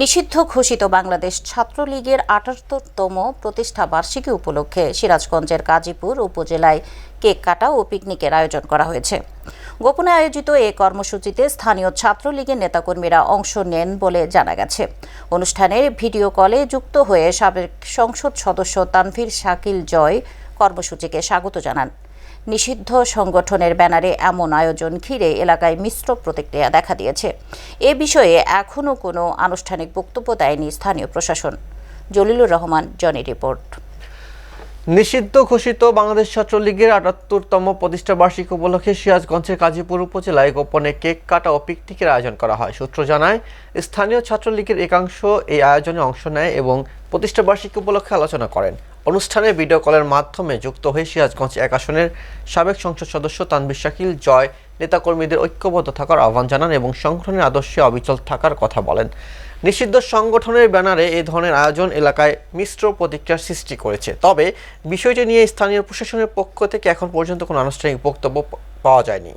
নিষিদ্ধ ঘোষিত বাংলাদেশ ছাত্রলীগের আটাত্তরতম প্রতিষ্ঠা বার্ষিকী উপলক্ষে সিরাজগঞ্জের গাজীপুর উপজেলায় কেক কাটা ও পিকনিকের আয়োজন করা হয়েছে। গোপনে আয়োজিত এ কর্মসূচিতে স্থানীয় ছাত্রলীগের নেতাকর্মীরা অংশ নেন বলে জানা গেছে। অনুষ্ঠানে ভিডিও কলে যুক্ত হয়ে সাবেক সংসদ সদস্য তানভীর শাকিল জয় কর্মসূচিকে স্বাগত জানান। নিষিদ্ধ সংগঠনের ব্যানারে এমন আয়োজন ঘিরে এলাকায় মিশ্র প্রতিক্রিয়া দেখা দিয়েছে। এ বিষয়ে এখনও কোনো আনুষ্ঠানিক বক্তব্য দেয়নি স্থানীয় প্রশাসন। জলিলুর রহমান, জনি রিপোর্ট। নিষিদ্ধ ঘোষিত বাংলাদেশ ছাত্রলীগের আটাত্তরতম প্রতিষ্ঠা বার্ষিকী উপলক্ষে সিরাজগঞ্জের গাজীপুর উপজেলায় গোপনে কেক কাটা ও পিকনিকের আয়োজন করা হয়। সূত্র জানায়, স্থানীয় ছাত্রলীগের একাংশ এই আয়োজনে অংশ নেয় এবং প্রতিষ্ঠা বার্ষিকী উপলক্ষে আলোচনা করেন। অনুষ্ঠানে ভিডিও কলের মাধ্যমে যুক্ত হয়ে সিরাজগঞ্জ এক আসনের সাবেক সংসদ সদস্য তানবির শাকিল জয় নেতাকর্মীদের ঐক্যবদ্ধ থাকার আহ্বান জানান এবং সংগঠনের আদর্শে অবিচল থাকার কথা বলেন। নিষিদ্ধ সংগঠনের ব্যানারে এ ধরনের আয়োজন এলাকায় মিশ্র প্রতিক্রিয়ার সৃষ্টি করেছে। তবে বিষয়টি নিয়ে স্থানীয় প্রশাসনের পক্ষ থেকে এখন পর্যন্ত কোনো আনুষ্ঠানিক বক্তব্য পাওয়া যায়নি।